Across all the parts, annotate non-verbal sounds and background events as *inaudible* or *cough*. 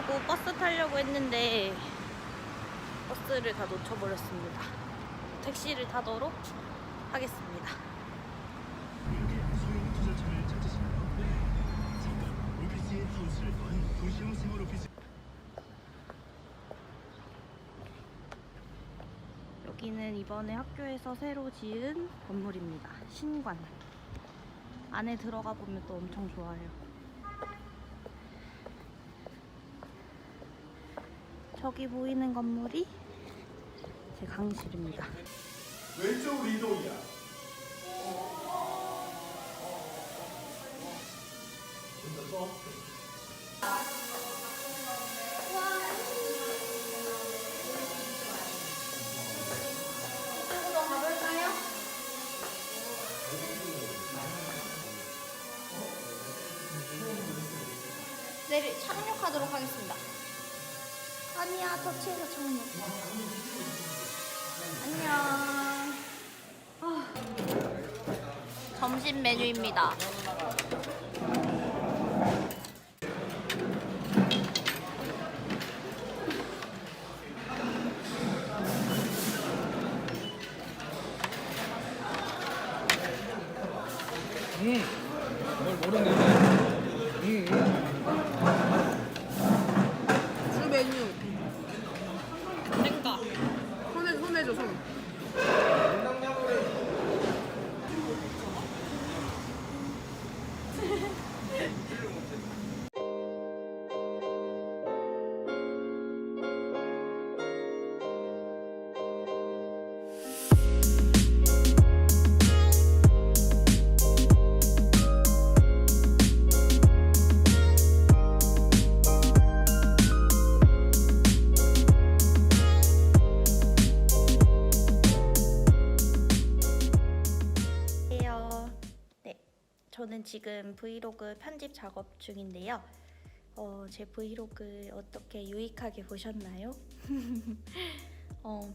가려고 버스 타려고 했는데 버스를 다 놓쳐버렸습니다. 택시를 타도록 하겠습니다. 여기는 이번에 학교에서 새로 지은 건물입니다. 신관. 안에 들어가 보면 또 엄청 좋아요. 저기 보이는 건물이 제 강의실입니다. 왼쪽 이동이야. 이쪽으로 가볼까요? 내일 착륙하도록 하겠습니다. 아니야, 터치해서 착륙. 안녕. 아, 점심 메뉴입니다. 뭘 모르네. 응, 주 메뉴 생각. 손에 손해 저는 지금 브이로그 편집 작업 중인데요. 어, 제 브이로그 어떻게 유익하게 보셨나요? *laughs* 어,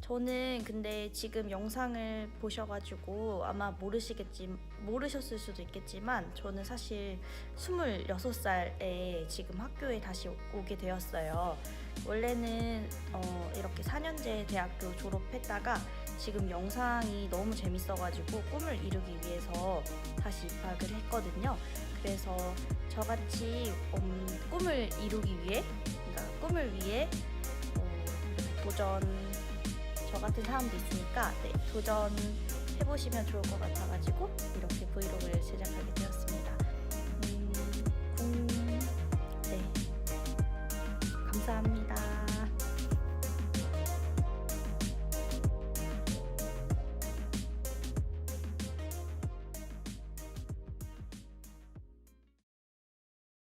저는 근데 지금 영상을 보셔가지고 아마 모르시겠지 모르셨을 수도 있겠지만 저는 사실 26살에 지금 학교에 다시 오게 되었어요. 원래는 어, 이렇게 4년제 대학교 졸업했다가 지금 영상이 너무 재밌어가지고 꿈을 이루기 위해서 다시 입학을 했거든요. 그래서 저같이 음, 꿈을 이루기 위해, 그러니까 꿈을 위해 어, 도전, 저 같은 사람도 있으니까 네, 도전 해보시면 좋을 것 같아가지고 이렇게 브이로그를 제작하게 되었습니다. 음, 공, 네, 감사합니다.